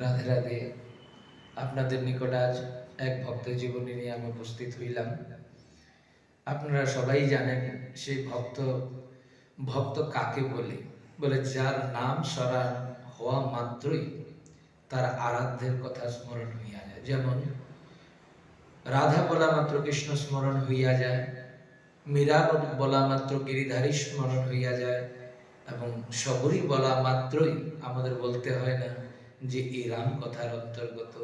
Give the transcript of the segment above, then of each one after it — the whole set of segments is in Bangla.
রাধে রাধে। আপনাদের নিকট আজ এক ভক্তের জীবনী নিয়ে আমি উপস্থিত হইলাম। আপনারা সবাই জানেন সেই ভক্ত ভক্ত কাকে বলে? বলে, যার নাম স্মরণ হওয়া মাত্রই তার আরাধ্যের কথা স্মরণ হইয়া যায়। যেমন, রাধা বলা মাত্র কৃষ্ণ স্মরণ হইয়া যায় মীরা বলা মাত্র গিরিধারী স্মরণ হইয়া যায়, এবং সবরই বলা মাত্রই আমাদের বলতে হয় না। যে এই রাম কথার অন্তর্গত।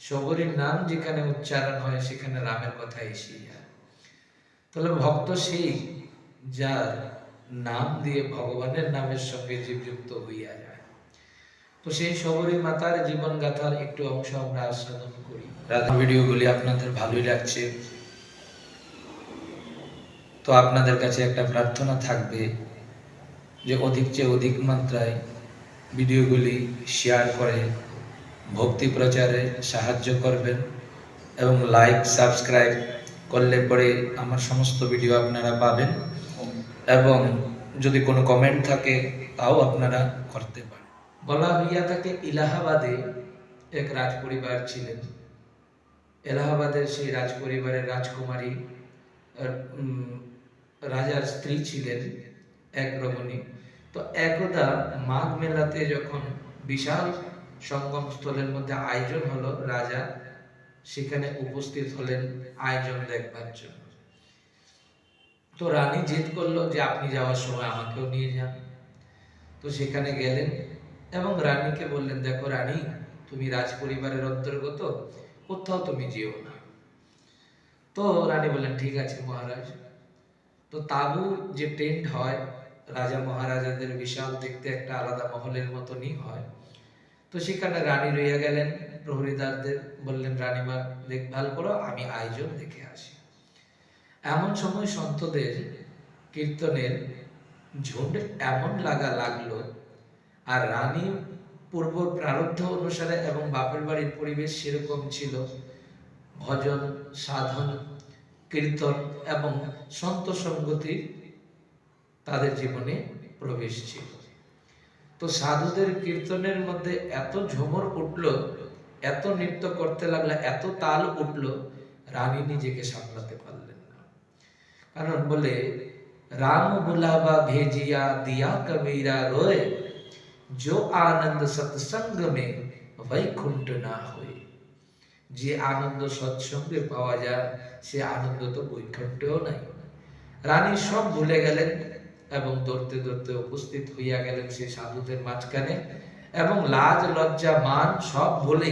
সবরীর নাম যেখানে উচ্চারণ হয়, সেখানে রামের কথা এসে যায়। তাহলে ভক্ত সেই যার নাম দিয়ে ভগবানের নামের সঙ্গে জীবযুক্ত হইয়া যায়। তো সেই সবরী মাতার জীবন গাথার একটু অংশ আমরা আস্বাদন করি। রাধা ভিডিওগুলি আপনাদের ভালোই লাগছে। তো আপনাদের কাছে একটা প্রার্থনা থাকবে যে অধিক চেয়ে অধিক মাত্রায় ভিডিওগুলি শেয়ার করে, ভক্তি প্রচারে সাহায্য করবেন এবং লাইক সাবস্ক্রাইব করলে পরে আমার সমস্ত ভিডিও আপনারা পাবেন এবং যদি কোনো কমেন্ট থাকে তাও আপনারা করতে পারেন। বলা হইয়া থাকে ইলাহাবাদে এক রাজ পরিবার ছিলেন। এলাহাবাদের সেই রাজ পরিবারের রাজকুমারী রাজার স্ত্রী ছিলেন এক রমণী। তো একদা মাঘ মেলাতে যখন বিশাল সঙ্গম স্থলের মধ্যে আয়োজন হলো রাজা, সেখানে উপস্থিত হলেন আয়োজন দেখবার জন্য। তো রানী জেদ করল যে আপনি যাওয়ার সময় আমাকেও নিয়ে যান। তো সেখানে গেলেন এবং রানীকে বললেন, দেখো রানী, তুমি রাজ পরিবারের অন্তর্গত, কোথাও তুমি যেও না। তো রানী বললেন, ঠিক আছে মহারাজ। তো তাবু যে টেন্ট হয় রাজা মহারাজাদের বিশাল দেখতে একটা আলাদা মহলের মতনই হয়। তো সেখানে রানী রইয়া গেলেন প্রহরীদারদের বললেন, রানীমা, দেখভাল করো, আমি আয়োজন দেখে আসি। এমন সময় সন্তদের কীর্তনের ঝুন্ড এমন লাগা লাগল, আর রানী পূর্ব প্রারব্ধ অনুসারে এবং বাপের বাড়ির পরিবেশ সেরকম ছিল। ভজন, সাধন, কীর্তন এবং সন্ত সঙ্গতির তাদের জীবনে প্রবেশ ছিল তো সাধুদের কীর্তনের মধ্যে এত ঝুমর উঠল এত নৃত্য করতে লাগলো এত তাল উঠল রানী নিজেকে সামলাতে পারলেন না কারণ বলে রাম বুলাবা ভেজিয়া দিয়া কবীরা রোয় जो आनंद सत्संग में वैकुंठ না হয়ে যে আনন্দ সৎসঙ্গে পাওয়া যায় সে আনন্দ তো বৈকুণ্ঠেও নাই রানী সব ভুলে গেলেন এবং দৌড়তে দৌড়তে উপস্থিত হইয়া গেলেন সেই সাধুদের মাঝখানে এবং লাজ, লজ্জা, মান সব ভুলে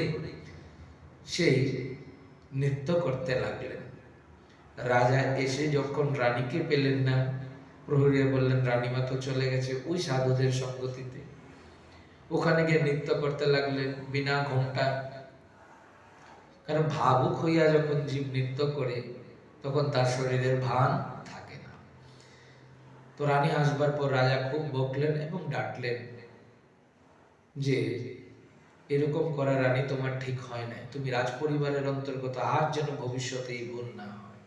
সেই নৃত্য করতে লাগলেন। রাজা এসে যখন রানীকে পেলেন না, প্রহরীরা বললেন, রানীমা তো চলে গেছে ওই সাধুদের সঙ্গতিতে। ওখানে গিয়ে নৃত্য করতে লাগলেন বিনা ঘোমটা কারণ ভাবুক হইয়া যখন জীব নৃত্য করে, তখন তার শরীরের ভান তো রানী আসবার পর রাজা খুব বকলেন এবং ডাকলেন যে, এরকম করা রানী তোমার ঠিক হয় না তুমি রাজ পরিবারের অন্তর্গত আর যেন ভবিষ্যতে এই ভুল না হয়।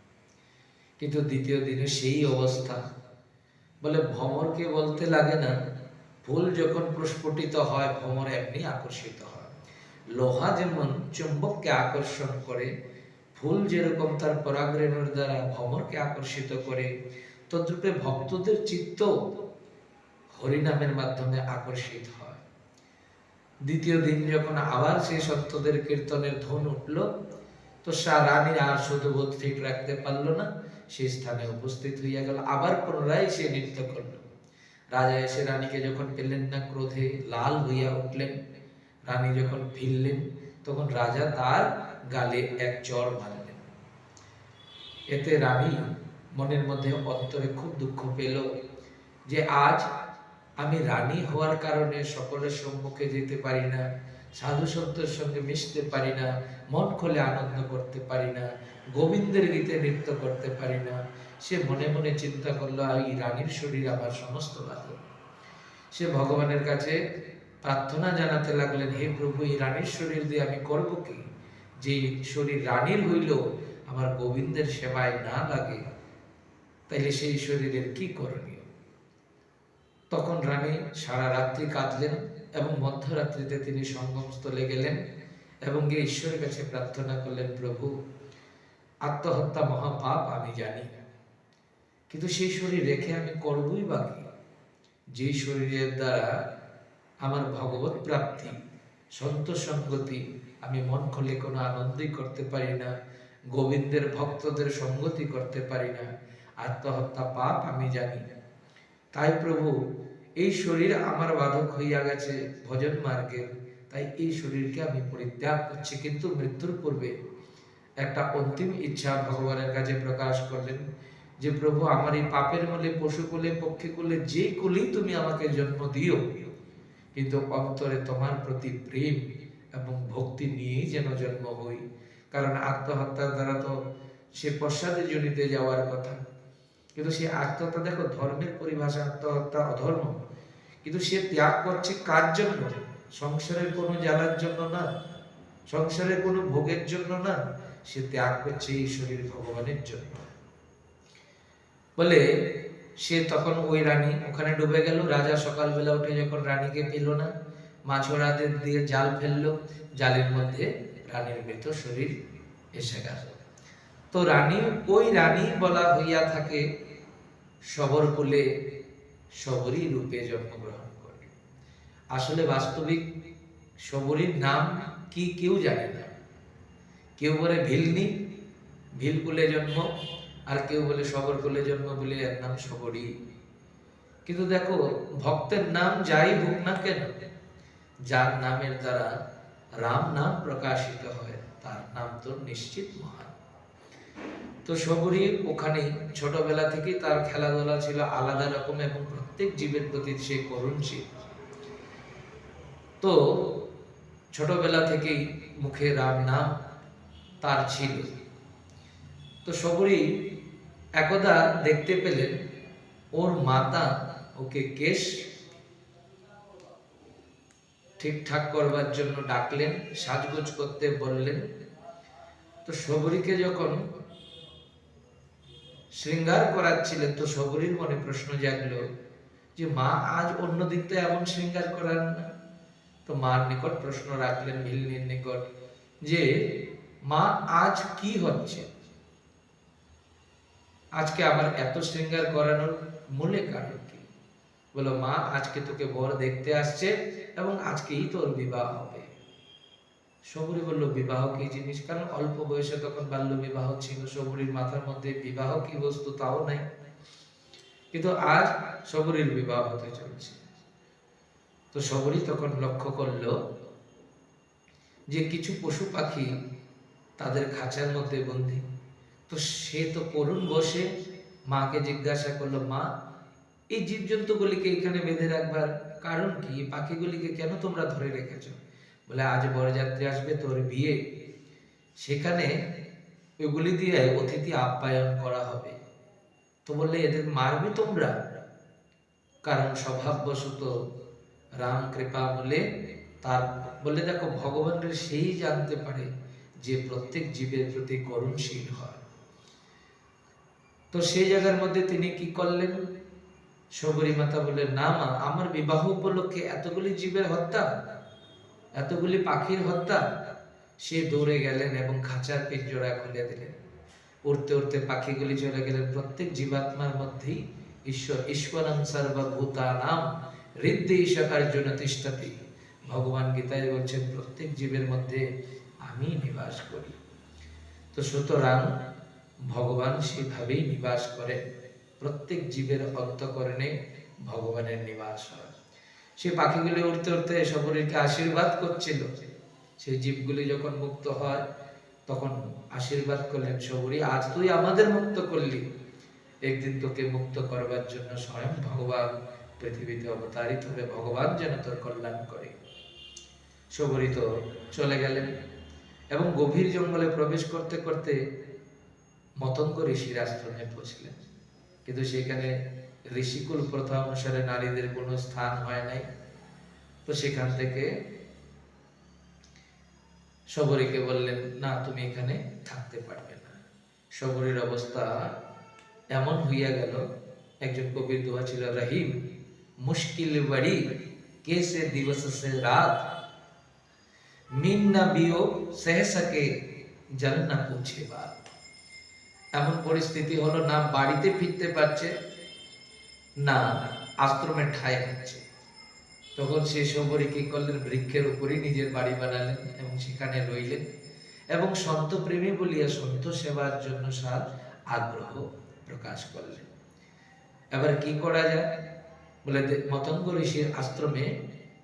কিন্তু দ্বিতীয় দিনে সেই অবস্থা। বলে, ভ্রমরকে বলতে লাগে না, ফুল যখন প্রস্ফুটিত হয়, ভ্রমর এমনি আকর্ষিত হয়। লোহা যেমন চুম্বককে আকর্ষণ করে, ফুল যেরকম তার পরাগরেণুর দ্বারা ভ্রমরকে আকর্ষিত করে তদ্রূপে ভক্তদের চিত্ত হরিনামের মাধ্যমে আকর্ষিত হয়। দ্বিতীয় দিন যখন আবার সেই সত্যদের কীর্তনের ধন উঠল, তো সা রানী আর শুধু বোধ ঠিক রাখতে পারল না সেই স্থানে উপস্থিত হইয়া গেল, আবার পুনরায় সে নৃত্য করল। রাজা এসে রানীকে যখন পেলেন না, ক্রোধে লাল হইয়া উঠলেন। রানী যখন ফিরলেন, তখন রাজা তার গালে এক চর মারলেন। এতে রানী মনের মধ্যে অন্তরে খুব দুঃখ পেল যে আজ আমি রানী হওয়ার কারণে সকলের সম্মুখে যেতে পারি না, সাধু সন্তের সঙ্গে মিশতে পারি না, মন খুলে আনন্দ করতে পারি না, গোবিন্দের গীতে নৃত্য করতে পারি না। সে মনে মনে চিন্তা করল এই রানীর শরীর আমার সমস্ত বাধা। সে ভগবানের কাছে প্রার্থনা জানাতে লাগলেন, হে প্রভু, এই রানীর শরীর দিয়ে আমি করব কি? যে শরীর রানীর হইল আমার গোবিন্দের সেবায় না লাগে তাইলে সেই শরীরের কি করণীয়? তখন রানী সারা রাত্রি কাঁদলেন এবং মধ্যরাত্রিতে তিনি সঙ্গমস্থলে গেলেন এবং গিয়ে ঈশ্বরের কাছে প্রার্থনা করলেন, প্রভু, আত্মহত্যা মহাপাপ আমি জানি। কিন্তু সেই শরীর রেখে আমি করবই বাকি যেই শরীরের দ্বারা আমার ভগবত প্রাপ্তি, সন্তোষ সঙ্গতি আমি মন খুলে কোনো আনন্দই করতে পারি না, গোবিন্দের ভক্তদের সঙ্গতি করতে পারি না আত্মহত্যা পাপ, আমি জানি তাই প্রভু, এই শরীর আমার বাধক হইয়া গেছে ভজন মার্গের তাই এই শরীরকে আমি পরিত্যাগ করছি, কিন্তু মৃত্যুর পূর্বে একটা অন্তিম ইচ্ছা ভগবানের কাছে প্রকাশ করলেন যে, প্রভু, আমার এই পাপের মলে, পশু কুলে, পক্ষী কুলে, যে কুলেই তুমি আমাকে জন্ম দিও, কিন্তু অন্তরে তোমার প্রতি প্রেম এবং ভক্তি নিয়েই যেন জন্ম হই। কারণ আত্মহত্যার দ্বারা তো সে পশ্চাতে জনিতে যাওয়ার কথা। কিন্তু সে আত্মহত্যা, দেখো, ধর্মের পরিভাষা আত্মহত্যা অধর্ম। কিন্তু সে ত্যাগ করছে কার জন্য? সংসারের কোনো জ্বালার জন্য না, সংসারের কোনো ভোগের জন্য না, সে ত্যাগ করছে ঈশ্বরের ভগবানের জন্য। বলে সে তখন ওই রানী ওখানে ডুবে গেল। রাজা সকালবেলা উঠে যখন রানীকে পেল না, মাছরাদের দিয়ে জাল ফেলল, জালের মধ্যে রানীর মৃত শরীর এসে গেল। তো রানী, ওই রানী বলা হইয়া থাকে সবর কুলে সবরই রূপে জন্মগ্রহণ করে। আসলে বাস্তবিক সবরীর নাম কি কেউ জানে না। কেউ বলে ভিলনি, ভিলকুলে জন্ম, আর কেউ বলে সবর কুলে জন্ম বলে এর নাম সবরী কিন্তু দেখো, ভক্তের নাম যাই হোক না কেন, যার নামের দ্বারা রাম নাম প্রকাশিত হয়, তার নাম তো নিশ্চিত মহান তো সবরী ওখানে ছোটবেলা থেকেই তার খেলাধুলা ছিল আলাদা রকম এবং প্রত্যেক জীবের প্রতি সে করুণশীল। তো ছোটবেলা থেকেই মুখে রাম নাম তার ছিল। তো সবরী একদা দেখতে পেলেন, ওর মাতা ওকে কেশ ঠিকঠাক করবার জন্য ডাকলেন, সাজগোজ করতে বললেন। তো সবরীকে যখন শৃঙ্গার করাচ্ছিলেন তো সবরীর মনে প্রশ্ন জাগলো যে মা আজ অন্য দিক তো এমন শৃঙ্গার করান না? তো মার নিকট প্রশ্ন রাখলেন ভিলনির নিকট যে, মা আজ কি হচ্ছে? আজকে আবার এত শৃঙ্গার করানোর মূলে কারণ কি? বলো মা, আজকে তোকে বর দেখতে আসছে এবং আজকেই তোর বিবাহ হবে। সবরী বলল, বিবাহ কি জিনিস? কারণ অল্প বয়সে তখন বাল্য বিবাহ ছিল। সবরীর মাথার মধ্যে বিবাহ কি বস্তু তাও নাই। কিন্তু আজ সবরীর বিবাহ হতে চলছে। তো সবরী তখন লক্ষ্য করল যে কিছু পশু পাখি তাদের খাঁচার মধ্যে বন্দি। তো সে তো করুণ বসে মাকে জিজ্ঞাসা করল, মা, এই জীবজন্তুগুলিকে এখানে বেঁধে রাখবার কারণ কি? পাখিগুলিকে কেন তোমরা ধরে রেখেছো? বলে, আজ বরযাত্রী আসবে তোর বিয়ে। সেখানে ওইগুলি দিয়ে অতিথি আপ্যায়ন করা হবে। তো বললে, এদের মারবে তোমরা? কারণ স্বভাববশত রাম কৃপা বলে তার বলে দেখো ভগবানের সেই জানতে পারে যে প্রত্যেক জীবের প্রতি করুণশীল হয়। তো সেই জায়গার মধ্যে তিনি কি করলেন? সবরী মাতা বলে না মা, আমার বিবাহ উপলক্ষে এতগুলি জীবের হত্যা এতগুলি পাখির হত্যা? সে দৌড়ে গেলেন এবং খাঁচার পিঞ্জরা খুলে দিলেন। উড়তে উড়তে পাখিগুলি চলে গেলেন প্রত্যেক জীবাত্মার মধ্যেই। ঈশ্বর ঈশ্বরং সর্বভূতানাম হৃদ্যে ঈশাকার জন্য তিষ্ঠাতি ভগবান গীতায় বলছেন, প্রত্যেক জীবের মধ্যে আমি নিবাস করি। তো সুতরাং ভগবান সেভাবেই নিবাস করে প্রত্যেক জীবের অন্তকরণে ভগবানের নিবাস হয়। সে পাখিগুলি উঠতে উড়তে সবরীকে আশীর্বাদ করছিল। সেই জীবগুলি যখন মুক্ত হয়, তখন আশীর্বাদ করলেন সবরী আজ তুই আমাদের মুক্ত করলি। একদিন তোকে মুক্ত করবার জন্য স্বয়ং ভগবান পৃথিবীতে অবতারিত হবে ভগবান যেন তোর কল্যাণ করে। সবরী তো চলে গেলেন এবং গভীর জঙ্গলে প্রবেশ করতে করতে মতঙ্গ ঋষির আশ্রমে পৌঁছলেন। কিন্তু সেখানে ঋষিকুল প্রথা অনুসারে নারীদের কোনো স্থান হয় নাই। তো সেখান থেকে সবরীকে বললেন, না, তুমি এখানে থাকতে পারবে না। সবরীর অবস্থা এমন হইয়া গেল, একজন কবির দোয়া ছিল, রহিম, মুশকিল বাড়ি কে সে দিবস সে রাত, মিন না বিয়োগ সহসাকে জান না পুছে এমন পরিস্থিতি হলো, না বাড়িতে ফিরতে পারছে না, আশ্রমে ঠাই হচ্ছে। তখন সে সবরি কি করলেন? বৃক্ষের উপরই নিজের বাড়ি বানালেন এবং সেখানে রইলেন। এবং সন্ত প্রেমী বলিয়া সন্ত সেবার জন্য সার আগ্রহ প্রকাশ করলেন। এবার কি করা যায়? বলে মতঙ্গ ঋষির আশ্রমে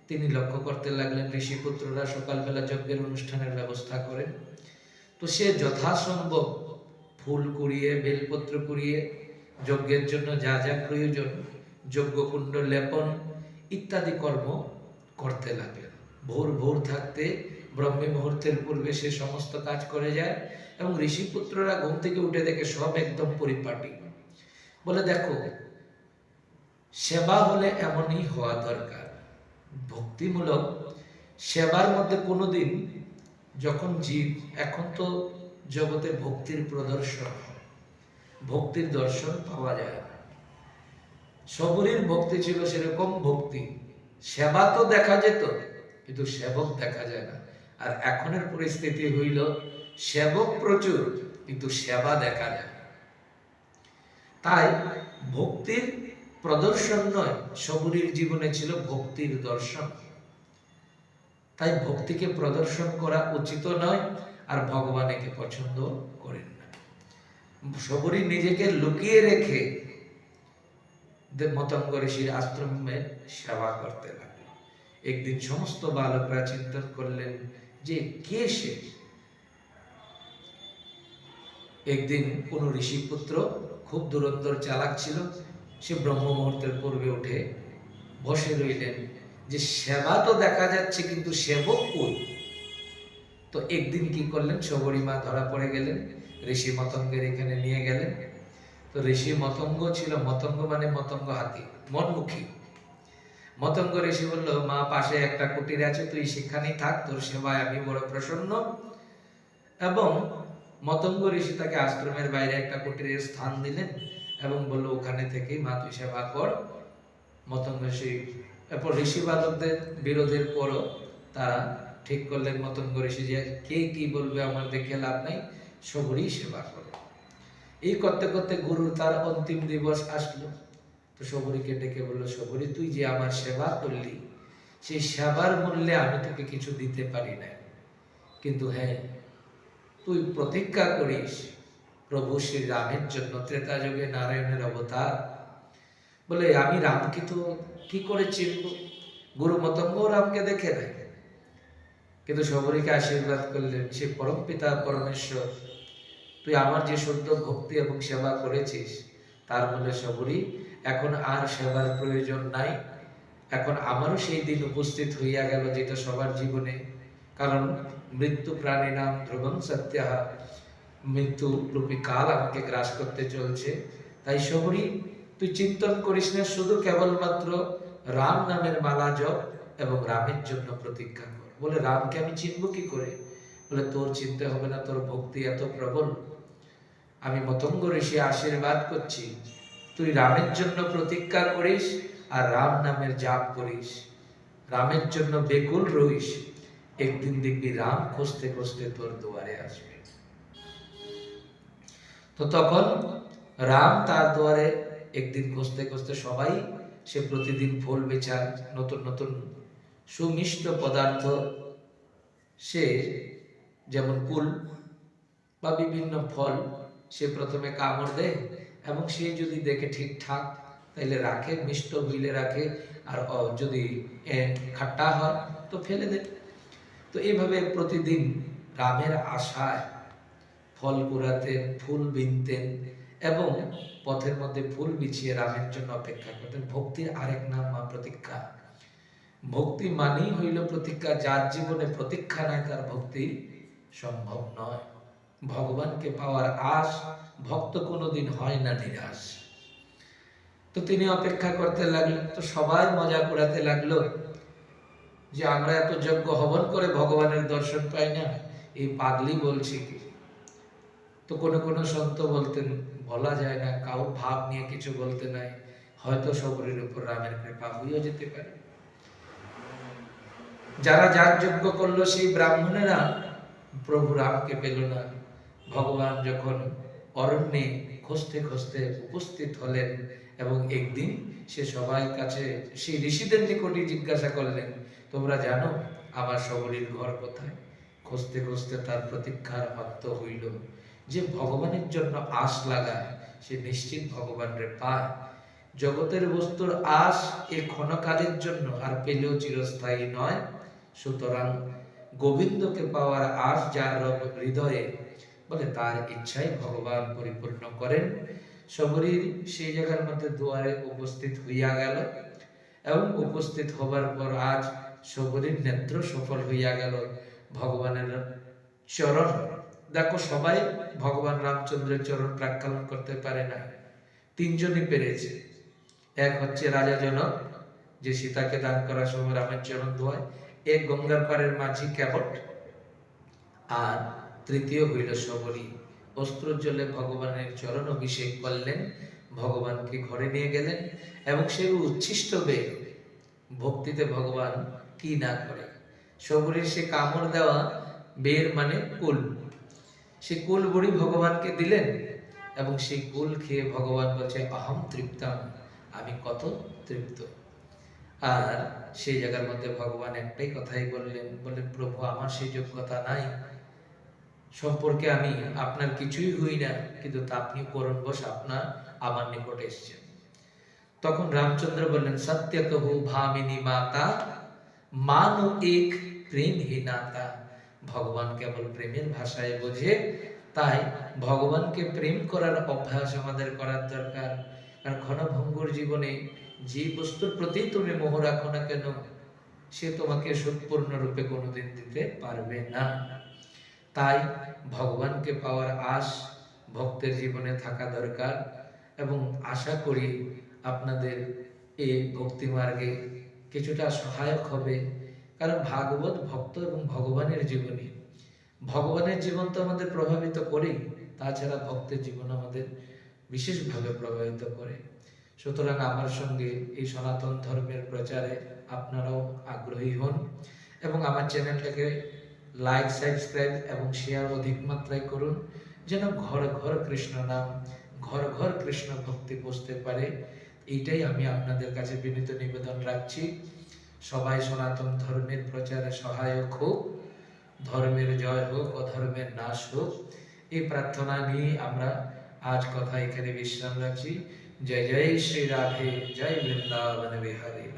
তিনি লক্ষ্য করতে লাগলেন, ঋষিপুত্ররা সকালবেলা যজ্ঞের অনুষ্ঠানের ব্যবস্থা করেন। তো সে যথাসম্ভব ফুল কুড়িয়ে, বেলপত্র কুড়িয়ে যজ্ঞের জন্য যা যা প্রয়োজন যজ্ঞকুণ্ড লেপন ইত্যাদি কর্ম করতে লাগলেন। ভোর ভোর থাকতে ব্রহ্মী মুহূর্তের পূর্বে সে সমস্ত কাজ করে যায় এবং ঋষিপুত্ররা ঘুম থেকে উঠে দেখে সব একদম পরিপাটি। বলে, দেখো, সেবা হলে এমনই হওয়া দরকার। ভক্তিমূলক সেবার মধ্যে কোনোদিন যখন জীব, এখন তো জগতে ভক্তির প্রদর্শন ভক্তির দর্শন পাওয়া যায় সবরীর ভক্তি ছিল সেরকম ভক্তি। সেবা তো দেখা যেত, কিন্তু সেবক দেখা যায় না। আর এখনের পরিস্থিতি হইল, সেবক প্রচুর, কিন্তু সেবা দেখা যায়। তাই ভক্তির প্রদর্শন নয় সবরীর জীবনে ছিল ভক্তির দর্শন। তাই ভক্তিকে প্রদর্শন করা উচিত নয়, আর ভগবানকে পছন্দ করেন না সবরী নিজেকে লুকিয়ে রেখে মতঙ্গ ঋষির আশ্রমে সেবা করতে লাগল। একদিন সমস্ত বালকরা চিন্তন করলেন যে কে সে? একদিন কোন ঋষিপুত্র খুব দুরন্তর চালাক ছিল। সে ব্রহ্ম মুহূর্তের পূর্বে উঠে বসে রইলেন যে, সেবা তো দেখা যাচ্ছে, কিন্তু সেবক কই? তো একদিন কি করলেন? সবরীমা ধরা পড়ে গেলেন। ঋষি মতঙ্গের এখানে নিয়ে গেলেন। তো ঋষি মতঙ্গ ছিল, মতঙ্গ মানে মতঙ্গ হাতি, মনমুখী। মতঙ্গ ঋষি বলল, মা, পাশে একটা কুটির আছে, তুই সেখানেই থাক, তোর সেবায় আমি বড় প্রসন্ন। এবং মতঙ্গ ঋষি তাকে আশ্রমের বাইরে একটা কুটিরের স্থান দিলেন এবং বলল, ওখানে থেকেই মা, তুই সেবা কর। মতঙ্গ ঋষি, এরপর ঋষি বালকদের বিরোধের পরও তারা ঠিক করলেন মতঙ্গ ঋষি যে, কে কি বলবে, আমার দেখে লাভ নাই। সবরই সেবা করে। এই করতে করতে গুরুর তার অন্তিম দিবস আসলো। তো সবরীকে ডেকে বলল সবরী তুই যে আমার সেবা করলি, সেই সেবার মূল্যে আমি তোকে কিছু দিতে পারি না। কিন্তু হ্যাঁ তুই প্রতিজ্ঞা করিস, প্রভু শ্রী রামের জন্য ত্রেতা যুগে নারায়ণের অবতার। বলে, আমি রামকে তো কি করে চিনব? গুরু মতঙ্গ রামকে দেখে নাই। কিন্তু সবরীকে আশীর্বাদ করলেন, সে পরম পিতা, পরমেশ্বর তুই আমার যে শুদ্ধ ভক্তি এবং সেবা করেছিস, তার মূলে সবরই এখন আর সেবার প্রয়োজন নাই। এখন আমারও সেই দিন উপস্থিত হইয়া গেল যেটা সবার জীবনে। কারণ মৃত্যু প্রাণী নাম ধ্রুবং সত্যাহা, মৃত্যু রূপী কাল আমাকে গ্রাস করতে চলছে। তাই সবরই তুই চিন্তন করিস না, শুধু কেবলমাত্র রাম নামের মালা জপ এবং রামের জন্য প্রতীক্ষা কর। বলে, রামকে আমি চিনব কি করে? বলে, তোর চিনতে হবে না, তোর ভক্তি এত প্রবল আমি মতঙ্গ ঋষি আশীর্বাদ করছি। তুই রামের জন্য প্রতীক্ষা করিস আর রাম নামের জাপ করিস। রামের জন্য বেকুল রইস। একদিন দেখবি রাম খুঁজতে খুঁজতে তোর দুয়ারে আসবে। তো তখন রাম তার দুয়ারে একদিন খুঁজতে খুঁজতে সবাই সে প্রতিদিন ফুল বেচায় নতুন নতুন সুমিষ্ট পদার্থ, সে যেমন কুল বা বিভিন্ন ফল সে প্রথমে কামড় দেয় এবং সে যদি দেখে ঠিকঠাক, তাইলে রাখে, মিষ্ট বিলে রাখে, আর যদি খাট্টা হয়, তো ফেলে দেয়। তো এইভাবে প্রতিদিন রামের আশায় ফল কুড়াতেন, ফুল বিনতেন এবং পথের মধ্যে ফুল বিছিয়ে রামের জন্য অপেক্ষা করতেন। ভক্তির আরেক নাম মা প্রতীক্ষা। ভক্তি মানেই হইল প্রতীক্ষা, যার জীবনে প্রতীক্ষা নাই, তার ভক্তি সম্ভব নয়। ভগবানকে পাওয়ার আশ, ভক্ত কোনোদিন হয় না নিরাশ। তো তিনি অপেক্ষা করতে লাগলেন, তো সবাই মজা করাতে লাগল যে আমরা এত যজ্ঞ হবন করে ভগবানের দর্শন পাই না। এই পাগলি বলছি কি? তো কোনো কোনো সন্ত বলতেন, বলা যায় না কাউ ভাব নিয়ে কিছু বলতে নাই। হয়তো সবরের উপর রামের কৃপা হইও যেতে পারে। যারা যার যজ্ঞ করল সেই ব্রাহ্মণেরা, প্রভু রামকে পেল না। ভগবান যখন অরণ্যে খুঁজতে খুঁজতে উপস্থিত হলেন এবং একদিন সে সবাই কাছে সেই ঋষিদের নিকটে জিজ্ঞাসা করলেন, তোমরা জানো আমার সবরীর ঘর কোথায়? খুঁজতে খুঁজতে তার প্রতীক্ষার অন্ত হইল যে ভগবানের জন্য আশ লাগায়, সে নিশ্চিত ভগবানরে পায়। জগতের বস্তুর আশ এ ক্ষণকালের জন্য আর পেলেও চিরস্থায়ী নয়। সুতরাং গোবিন্দকে পাওয়ার আশ যার হৃদয়ে বলে, তার ইচ্ছাই ভগবান পরিপূর্ণ করেন। সবরীর সেই জায়গার মধ্যে দুয়ারে উপস্থিত হইয়া গেল এবং উপস্থিত হবার পর আজ সবরীর নেত্র সফল হইয়া গেল ভগবানের চরণ। দেখো, সবাই ভগবান রামচন্দ্রের চরণ প্রাক্ষালন করতে পারে না। তিনজনই পেরেছে। এক হচ্ছে রাজা জনক, যে সীতাকে দান করার সময় রামের চরণ ধোয় এক গঙ্গার পাড়ের মাঝি ক্যাবট। আর তৃতীয় হইল সবরী অস্ত্রোজ্জ্বলে ভগবানের চরণ অভিষেক করলেন। ভগবানকে ঘরে নিয়ে গেলেন এবং সে উচ্ছিষ্ট বেগ ভক্তিতে ভগবান কি না করে? সবরীর সে কামড় দেওয়া বের মানে কুল। সে কুল বড়ি ভগবানকে দিলেন এবং সেই কুল খেয়ে ভগবান বলছে, অহম তৃপ্তাম, আমি কত তৃপ্ত? আর সেই জায়গার মধ্যে ভগবান একটাই কথাই বললেন বললেন, প্রভু, আমার সেই যোগ্যতা নাই। সম্পর্কে আমি আপনার কিছুই হই না, কিন্তু তা আপনি করুন বস আপনার, আমার নিকট এসছেন। তখন রামচন্দ্র বললেন, সত্য কহু ভামিনী মাতা, মানো এক প্রেম নাতা। ভগবান কেবল প্রেমের ভাষায় বোঝে, তাই ভগবানকে প্রেম করার অভ্যাস আমাদের করার দরকার। কারণ ক্ষণভঙ্গুর জীবনে যে বস্তুর প্রতি তুমি মোহ রাখো না কেন, সে তোমাকে সম্পূর্ণ রূপে কোনোদিন দিতে পারবে না। তাই ভগবানকে পাওয়ার আশ ভক্তের জীবনে থাকা দরকার এবং আশা করি আপনাদের এই ভক্তি মার্গে কিছুটা সহায়ক হবে। কারণ ভাগবত ভক্ত এবং ভগবানের জীবনী। ভগবানের জীবন তো আমাদের প্রভাবিত করেই, তাছাড়া ভক্তের জীবন আমাদের বিশেষভাবে প্রভাবিত করে। সুতরাং আমার সঙ্গে এই সনাতন ধর্মের প্রচারে আপনারাও আগ্রহী হন এবং আমার চ্যানেলটাকে লাইক সাবস্ক্রাইব এবং শেয়ার অধিক মাত্রায় করুন, যেন ঘর ঘর কৃষ্ণ নাম, ঘর ঘর কৃষ্ণ ভক্তি পৌঁছতে পারে। এইটাই আমি আপনাদের কাছে বিনীত নিবেদন রাখছি। সবাই সনাতন ধর্মের প্রচারে সহায়ক হোক, ধর্মের জয় হোক অধর্মের নাশ হোক, এই প্রার্থনা নিয়ে আমরা আজ কথা এখানে বিশ্রাম রাখছি। জয় জয় শ্রী রাধে, জয় বৃন্দাবন বিহারী।